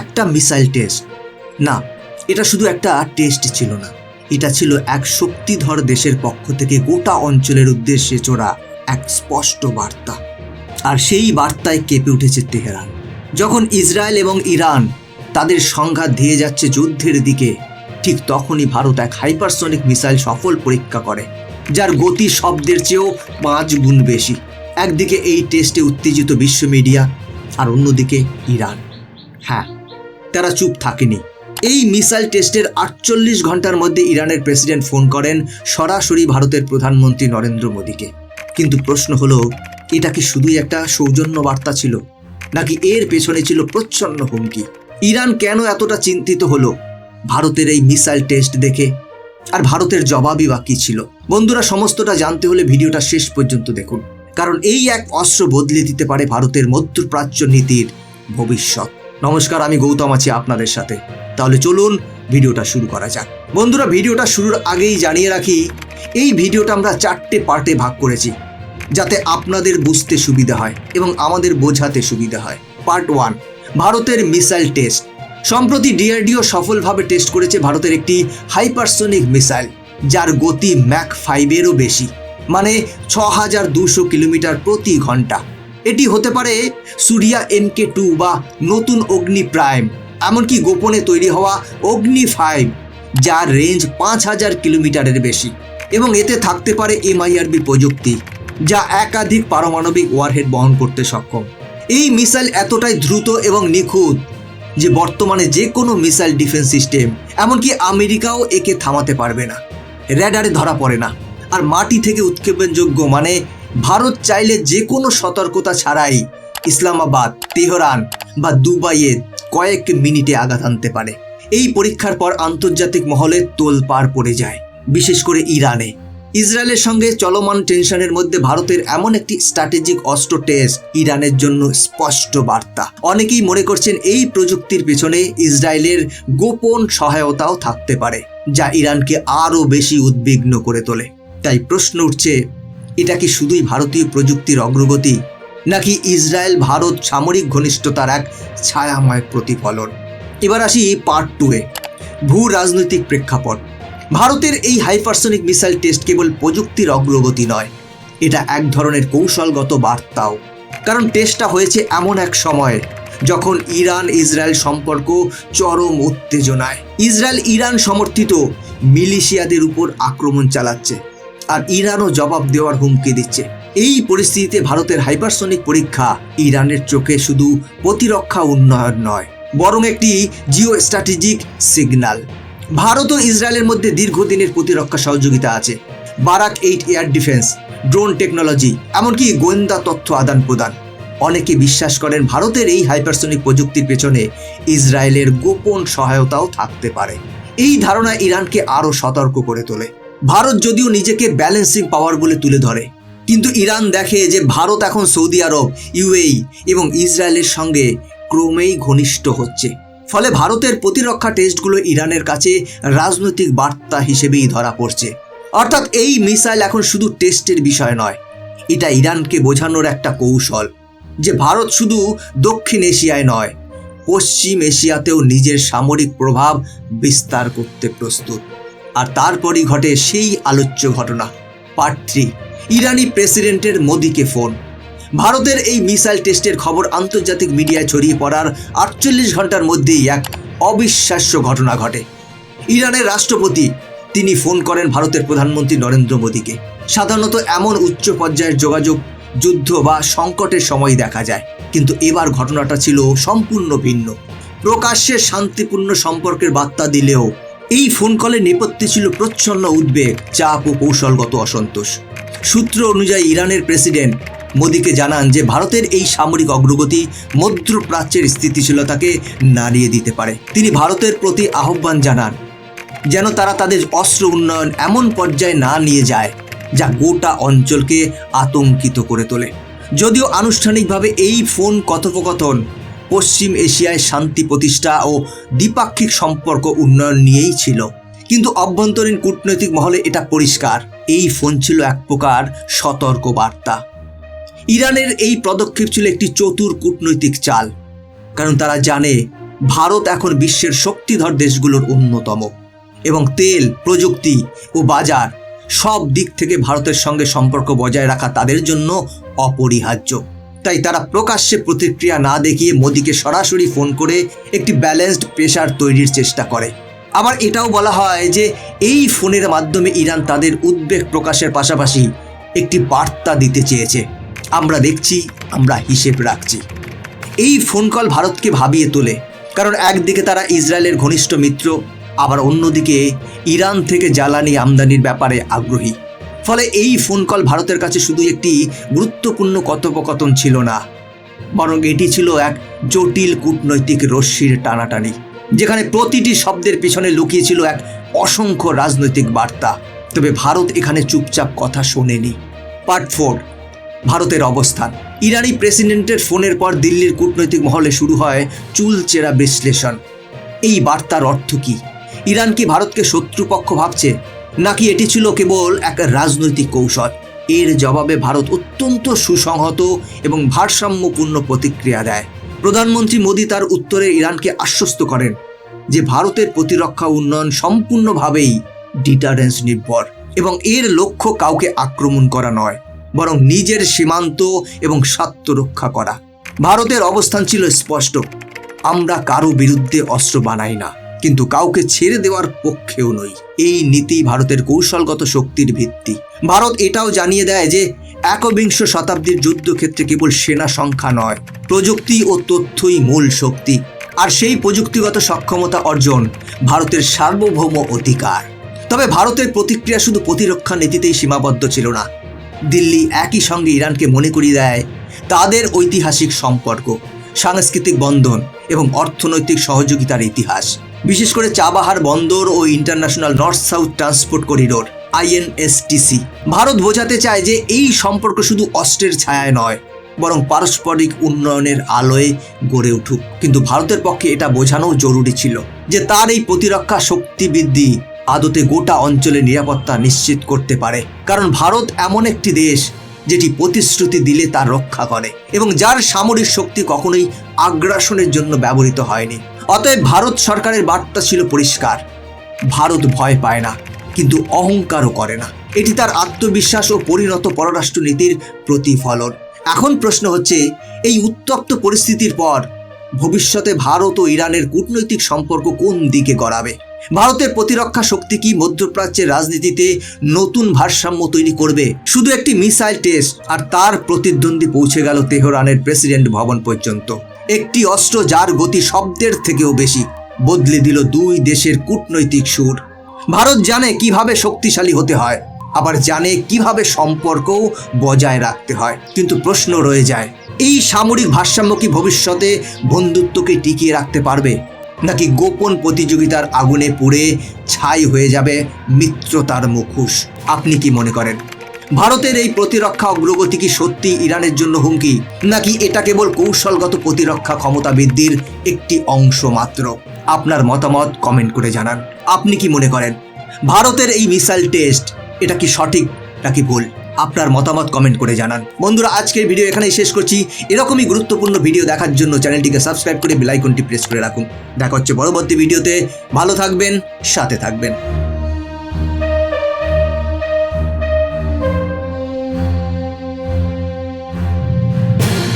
একটা missile test. না, এটা শুধু একটা টেস্ট ছিল না। এটা ছিল এক শক্তিধর দেশের পক্ষ থেকে গোটা অঞ্চলের উদ্দেশ্যে চড়া এক স্পষ্ট বার্তা। আর সেই বার্তায় কেঁপে উঠেছে তেহরান। যখন ইসরায়েল এবং ইরান তাদের সংঘাত ধেয়ে যাচ্ছে যুদ্ধের দিকে, ঠিক তখনই ভারত এক হাইপারসনিক মিসাইল সফল পরীক্ষা করে, যার গতি শব্দের চেয়েও পাঁচ গুণ বেশি। একদিকে এই টেস্টে উত্তেজিত বিশ্ব মিডিয়া, আর অন্যদিকে ইরান। হ্যাঁ তারা চুপ থাকেনি। এই মিসাইল টেস্টের আটচল্লিশ ঘণ্টার মধ্যে ইরানের প্রেসিডেন্ট ফোন করেন সরাসরি ভারতের প্রধানমন্ত্রী নরেন্দ্র মোদীকে। কিন্তু প্রশ্ন হলো, এটা কি শুধুই একটা সৌজন্য বার্তা ছিল? নাকি এর পেছনে ছিল প্রচ্ছন্ন হুমকি? ইরান কেন এতটা চিন্তিত হলো? ভারতের এই মিসাইল টেস্ট দেখে আর ভারতের জবাবই বাকি ছিল? বন্ধুরা, সমস্তটা জানতে হলে ভিডিওটা শেষ পর্যন্ত দেখুন। কারণ এই এক অস্ত্র বদলে দিতে পারে ভারতের মধ্যপ্রাচ্য নীতির ভবিষ্যৎ। নমস্কার, আমি গৌতম আছি আপনাদের সাথে। তাহলে চলুন ভিডিওটা শুরু করা যাক। বন্ধুরা, ভিডিওটা শুরুর আগেই জানিয়ে রাখি, এই ভিডিওটা আমরা চারটে পার্টে ভাগ করেছি, যাতে আপনাদের বুঝতে সুবিধা হয় এবং আমাদের বোঝাতে সুবিধা হয়। পার্ট ওয়ান, ভারতের মিসাইল টেস্ট। সম্প্রতি ডিআরডিও সফলভাবে টেস্ট করেছে ভারতের একটি হাইপারসোনিক মিসাইল, যার গতি ম্যাক ফাইভেরও বেশি মানে ছ হাজার দুশো কিলোমিটার প্রতি ঘণ্টা। এটি হতে পারে সুরিয়া এনকে টু বা নতুন অগ্নি প্রাইম, এমনকি গোপনে তৈরি হওয়া অগ্নি ফাইভ, যার রেঞ্জ পাঁচ হাজার কিলোমিটারের বেশি, এবং এতে থাকতে পারে এমআইআরবি প্রযুক্তি, যা একাধিক পারমাণবিক ওয়ারহেড বহন করতে সক্ষম। এই মিসাইল এতটাই দ্রুত এবং নিখুঁত যে বর্তমানে যে কোনো মিসাইল ডিফেন্স সিস্টেম এমনকি আমেরিকাও একে থামাতে পারবে না। র্যাডারে ধরা পড়ে না। আর মাটি থেকে উৎক্ষেপণযোগ্য মানে ভারত চাইলে যে কোনো সতর্কতা ছাড়াই ইসলামাবাদ, তেহরান বা দুবাইয়ে কয়েক মিনিটে আঘাত আনতে পারে। এই পরীক্ষার পর আন্তর্জাতিক মহলে তোলপাড় পড়ে যায়, বিশেষ করে ইরানে। ইসরায়েলের সঙ্গে চলমান টেনশনের মধ্যে ভারতের এমন একটি স্ট্র্যাটেজিক অস্ত্র টেস্ট ইরানের জন্য স্পষ্ট বার্তা। অনেকেই মনে করছেন এই প্রযুক্তির পেছনে ইসরায়েলের গোপন সহায়তাও থাকতে পারে, যা ইরানকে আরও বেশি উদ্বিগ্ন করে তোলে। তাই প্রশ্ন উঠছে এটা কি শুধুই ভারতীয় প্রযুক্তির অগ্রগতি, নাকি ইসরায়েল, ভারত সামরিক ঘনিষ্ঠতার এক ছায়াময় প্রতিফলন? এবার আসি পার্ট টু টুয়ে ভূ রাজনৈতিক প্রেক্ষাপট। ভারতের এই হাইপারসনিক মিসাইল টেস্ট কেবল প্রযুক্তির অগ্রগতি নয়, এটা এক ধরনের কৌশলগত বার্তাও। কারণ টেস্টটা হয়েছে এমন এক সময়ে, যখন ইরান, ইসরায়েল সম্পর্ক চরম উত্তেজনায়। ইসরায়েল ইরান সমর্থিত মিলিশিয়াদের উপর আক্রমণ চালাচ্ছে। আর ইরানও জবাব দেওয়ার হুমকি দিচ্ছে। এই পরিস্থিতিতে ভারতের হাইপারসনিক পরীক্ষা ইরানের চোখে শুধু প্রতিরক্ষা উন্নয়ন নয়, বরং একটি জিও স্ট্র্যাটেজিক সিগন্যাল। ভারত ও ইসরায়েলের মধ্যে দীর্ঘদিনের প্রতিরক্ষা সহযোগিতা আছে। Barak eight air defence, drone technology, এমনকি গোয়েন্দা তথ্য আদান প্রদান। অনেকে বিশ্বাস করেন ভারতের এই হাইপারসনিক প্রযুক্তির পেছনে ইসরায়েলের গোপন সহায়তাও থাকতে পারে। এই ধারণা ইরানকে আরও সতর্ক করে তোলে। ভারত যদিও নিজেকে ব্যালেন্সিং পাওয়ার বলে তুলে ধরে, কিন্তু ইরান দেখে যে ভারত এখন সৌদি আরব ইউএই এবং ইসরায়েলের সঙ্গে ক্রমেই ঘনিষ্ঠ হচ্ছে। ফলে ভারতের প্রতিরক্ষা টেস্টগুলো ইরানের কাছে রাজনৈতিক বার্তা হিসেবেই ধরা পড়ছে। অর্থাৎ এই মিসাইল এখন শুধু টেস্টের বিষয় নয়, এটা ইরানকে বোঝানোর একটা কৌশল যে ভারত শুধু দক্ষিণ এশিয়ায় নয়, পশ্চিম এশিয়াতেও নিজের সামরিক প্রভাব বিস্তার করতে প্রস্তুত। আর তারপরই ঘটে সেই আলোচ্য ঘটনা। পার্ট থ্রি ইরানি প্রেসিডেন্টের মোদিকে ফোন। ভারতের এই মিসাইল টেস্টের খবর আন্তর্জাতিক মিডিয়ায় ছড়িয়ে পড়ার আটচল্লিশ ঘণ্টার মধ্যেই এক অবিশ্বাস্য ঘটনা ঘটে। ইরানের রাষ্ট্রপতি, তিনি ফোন করেন ভারতের প্রধানমন্ত্রী নরেন্দ্র মোদীকে। সাধারণত এমন উচ্চ পর্যায়ের যোগাযোগ, যুদ্ধ বা সংকটের সময় দেখা যায়। কিন্তু এবার ঘটনাটা ছিল সম্পূর্ণ ভিন্ন। প্রকাশ্যে শান্তিপূর্ণ সম্পর্কের বার্তা দিলেও এই ফোন কলে নেপথ্যে ছিল প্রচ্ছন্ন উদ্বেগ, চাপ ও কৌশলগত অসন্তোষ। সূত্র অনুযায়ী ইরানের প্রেসিডেন্ট মোদীকে জানান যে ভারতের এই সামরিক অগ্রগতি মধ্যপ্রাচ্যের স্থিতিশীলতাকে নাড়িয়ে দিতে পারে। তিনি ভারতের প্রতি আহ্বান জানান, যেন তারা তাদের অস্ত্র উন্নয়ন এমন পর্যায়ে না নিয়ে যায়, যা গোটা অঞ্চলকে আতঙ্কিত করে তোলে। যদিও আনুষ্ঠানিকভাবে এই ফোন কথোপকথন পশ্চিম এশিয়ায় শান্তি প্রতিষ্ঠা ও দ্বিপাক্ষিক সম্পর্ক উন্নয়ন নিয়েই ছিল। কিন্তু অভ্যন্তরীণ কূটনৈতিক মহলে এটা পরিষ্কার। এই ফোন ছিল এক প্রকার সতর্ক বার্তা ইরানের এই পদক্ষেপ ছিল একটি চতুর কূটনৈতিক চাল। কারণ তারা জানে, ভারত এখন বিশ্বের শক্তিধর দেশগুলোর অন্যতম। এবং তেল, প্রযুক্তি ও বাজার সব দিক থেকে ভারতের সঙ্গে সম্পর্ক বজায় রাখা তাদের জন্য অপরিহার্য। তাই তারা প্রকাশ্যে প্রতিক্রিয়া না দেখিয়ে মোদীকে সরাসরি ফোন করে একটি ব্যালেন্সড প্রেশার তৈরির চেষ্টা করে। আবার এটাও বলা হয় যে, এই ফোনের মাধ্যমে ইরান তাদের উদ্বেগ প্রকাশের পাশাপাশি একটি বার্তা দিতে চেয়েছে। আমরা দেখছি, আমরা হিসেব রাখছি। এই ফোন কল ভারতকে ভাবিয়ে তোলে, কারণ একদিকে তারা ইসরায়েলের ঘনিষ্ঠ মিত্র, আবার অন্যদিকে ইরান থেকে জ্বালানি আমদানির ব্যাপারে আগ্রহী। ফলে এই ফোন কল ভারতের কাছে শুধু একটি গুরুত্বপূর্ণ কথোপকথন ছিল না, বরং এটি ছিল এক জটিল কূটনৈতিক রশ্মির টানাটানি, যেখানে প্রতিটি শব্দের পিছনে লুকিয়ে ছিল এক অসংখ্য রাজনৈতিক বার্তা। তবে ভারত এখানে চুপচাপ কথা শোনেনি। পার্ট ফোর ভারতের অবস্থান। ইরানি প্রেসিডেন্টের ফোনের পর দিল্লির কূটনৈতিক মহলে শুরু হয় চুলচেরা বিশ্লেষণ। এই বার্তার অর্থ কি? ইরান কি ভারতকে শত্রুপক্ষ ভাবছে? নাকি এটি ছিল কেবল এক রাজনৈতিক কৌশল? এর জবাবে ভারত অত্যন্ত সুসংহত এবং ভারসাম্যপূর্ণ প্রতিক্রিয়া দেয়। প্রধানমন্ত্রী মোদী তার উত্তরে ইরানকে আশ্বস্ত করেন যে ভারতের প্রতিরক্ষা উন্নয়ন সম্পূর্ণভাবেই ডিটারেন্স নির্ভর এবং এর লক্ষ্য কাউকে আক্রমণ করা নয়, বরং নিজের সীমান্ত এবং স্বার্থ রক্ষা করা। ভারতের অবস্থান ছিল স্পষ্ট, আমরা কারও বিরুদ্ধে অস্ত্র বানাই না। কিন্তু কাউকে ছেড়ে দেওয়ার পক্ষেও নই। এই নীতি ভারতের কৌশলগত শক্তির ভিত্তি। ভারত এটাও জানিয়ে দেয় যে, একবিংশ শতাব্দীর যুদ্ধক্ষেত্রে কেবল সেনা সংখ্যা নয়, প্রযুক্তি ও তথ্যই মূল শক্তি। আর সেই প্রযুক্তিগত সক্ষমতা অর্জন ভারতের সার্বভৌম অধিকার। তবে ভারতের প্রতিক্রিয়া শুধু প্রতিরক্ষা নীতিতেই সীমাবদ্ধ ছিল না। দিল্লি একই সঙ্গে ইরানকে মনে করিয়ে দেয়, তাদের ঐতিহাসিক সম্পর্ক, সাংস্কৃতিক বন্ধন এবং অর্থনৈতিক সহযোগিতার ইতিহাস। বিশেষ করে চাবাহার বন্দর ও international north south transport corridor INSTC Bharat বোঝাতে চায় যে এই সম্পর্ক শুধু অস্ত্রের ছায়ায় নয়, বরং পারস্পরিক উন্নয়নের আলোয় গড়ে উঠুক। কিন্তু ভারতের পক্ষে এটা বোঝানো জরুরি ছিল যে তার এই প্রতিরক্ষা শক্তি বৃদ্ধি আদতে গোটা অঞ্চলে নিরাপত্তা নিশ্চিত করতে পারে। কারণ ভারত এমন একটি দেশ যেটি প্রতিশ্রুতি দিলে তা রক্ষা করে, এবং যার সামরিক শক্তি কখনোই আগ্রাসনের জন্য ব্যবহৃত হয়নি। অতএব ভারত সরকারের বার্তা ছিল পরিষ্কার। ভারত ভয় পায় না, কিন্তু অহংকারও করে না। এটি তার আত্মবিশ্বাস ও পরিণত পররাষ্ট্রনীতির প্রতিফলন। এখন প্রশ্ন হচ্ছে, এই উত্তপ্ত পরিস্থিতির পর ভবিষ্যতে ভারত ও ইরানের কূটনৈতিক সম্পর্ক কোন দিকে গড়াবে? ভারতের প্রতিরক্ষা শক্তি কি মধ্যপ্রাচ্যের রাজনীতিতে নতুন ভারসাম্য তৈরি করবে? শুধু একটি মিসাইল টেস্ট আর তার প্রতিদ্বন্দ্বী পৌঁছে গেল তেহরানের প্রেসিডেন্ট ভবন পর্যন্ত। একটি অস্ত্র যার গতি শব্দের থেকেও বেশি, বদলে দিল দুই দেশের কূটনৈতিক সুর। ভারত জানে কীভাবে শক্তিশালী হতে হয়, আবার জানে কীভাবে সম্পর্কও বজায় রাখতে হয়। কিন্তু প্রশ্ন রয়ে যায়, এই সামরিক ভারসাম্য কি ভবিষ্যতে বন্ধুত্বকে টিকিয়ে রাখতে পারবে? নাকি গোপন প্রতিযোগিতার আগুনে পুড়ে ছাই হয়ে যাবে মিত্রতার মুখোশ? আপনি কি মনে করেন? ভারতের এই প্রতিরক্ষা অগ্রগতি কি সত্যি ইরানের জন্য হুমকি? নাকি এটা কেবল কৌশলগত প্রতিরক্ষা ক্ষমতা বৃদ্ধির একটি অংশ মাত্র? আপনার মতামত কমেন্ট করে জানান। আপনি কি মনে করেন? ভারতের এই মিসাইল টেস্ট, এটা কি সঠিক নাকি ভুল? আপনার মতামত কমেন্ট করে জানান। বন্ধুরা, আজকের ভিডিও এখানেই শেষ করছি। এরকমই গুরুত্বপূর্ণ ভিডিও দেখার জন্য চ্যানেলটিকে সাবস্ক্রাইব করে বেলাইকনটি প্রেস করে রাখুন। দেখা হচ্ছে পরবর্তী ভিডিওতে। ভালো থাকবেন, সাথে থাকবেন।